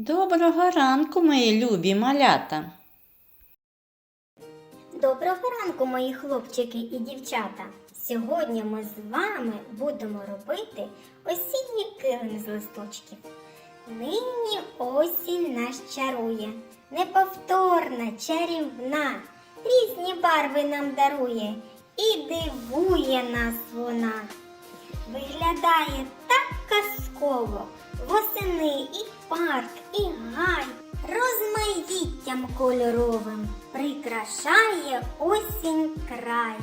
Доброго ранку, мої любі малята. Доброго ранку, мої хлопчики і дівчата. Сьогодні ми з вами будемо робити осінній килим з листочків. Нині осінь нас чарує, неповторна, чарівна, різні барви нам дарує і дивує нас вона. Виглядає так казково, восени і парк, і гай, розмаїттям кольоровим прикрашає осінь край.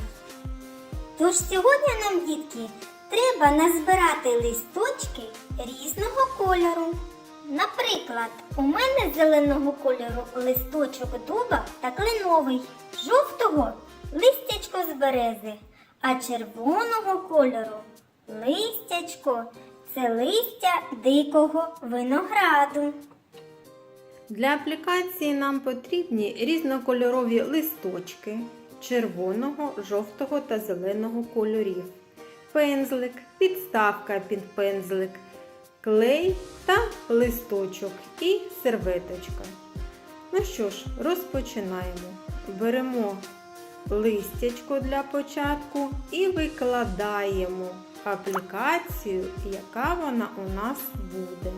Тож сьогодні нам, дітки, треба назбирати листочки різного кольору. Наприклад, у мене зеленого кольору листочок дуба та кленовий, жовтого листячко з берези, а червоного кольору листячко це листя дикого винограду. Для аплікації нам потрібні різнокольорові листочки червоного, жовтого та зеленого кольорів, пензлик, підставка під пензлик, клей та листочок і серветочка. Ну що ж, розпочинаємо. Беремо листячко для початку і викладаємо аплікацію, яка вона у нас буде.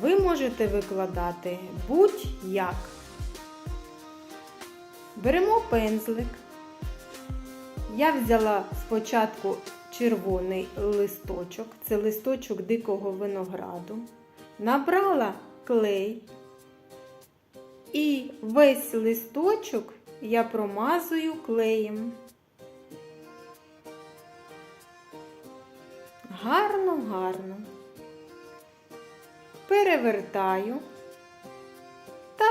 Ви можете викладати будь-як. Беремо пензлик. Я взяла спочатку червоний листочок, це листочок дикого винограду. Набрала клей і весь листочок я промазую клеєм. Гарно, гарно перевертаю та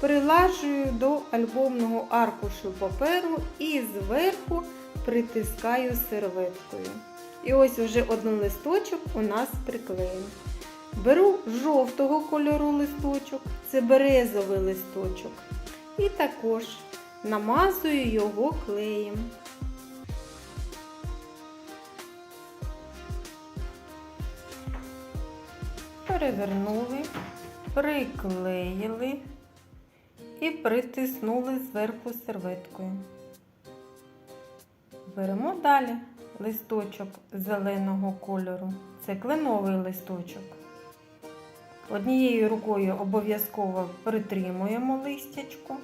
прилажую до альбомного аркушу паперу і зверху притискаю серветкою. І ось уже один листочок у нас приклеєний. Беру жовтого кольору листочок, це березовий листочок, і також намазую його клеєм. Перевернули, приклеїли і притиснули зверху серветкою. Беремо далі листочок зеленого кольору. Це кленовий листочок. Однією рукою обов'язково притримуємо листячко,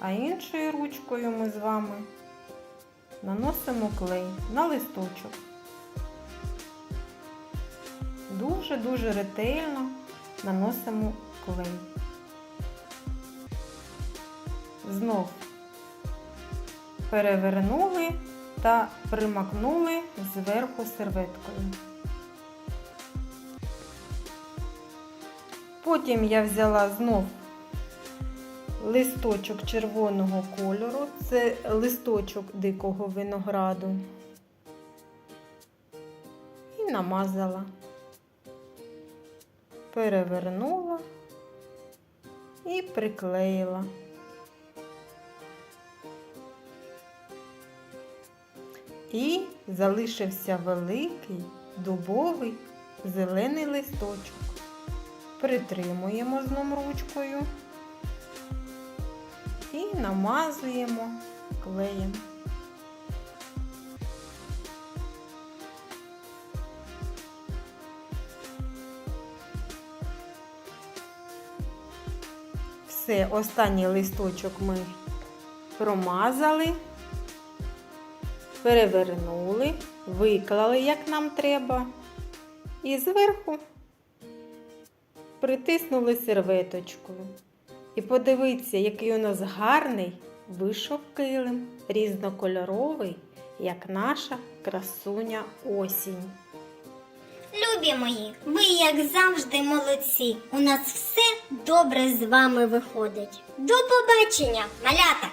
а іншою ручкою ми з вами наносимо клей на листочок. Дуже-дуже ретельно наносимо клей. Знов перевернули та примакнули зверху серветкою. Потім я взяла знов листочок червоного кольору, це листочок дикого винограду і намазала перевернула і приклеїла. І залишився великий дубовий зелений листочок. Притримуємо зном ручкою і намазуємо клеєм. Все, останній листочок ми промазали, перевернули, виклали, як нам треба, і зверху притиснули серветочкою. І подивіться, який у нас гарний вийшов килим, різнокольоровий, як наша красуня осінь. Любі мої, ви як завжди молодці. У нас все добре з вами виходить. До побачення, малята!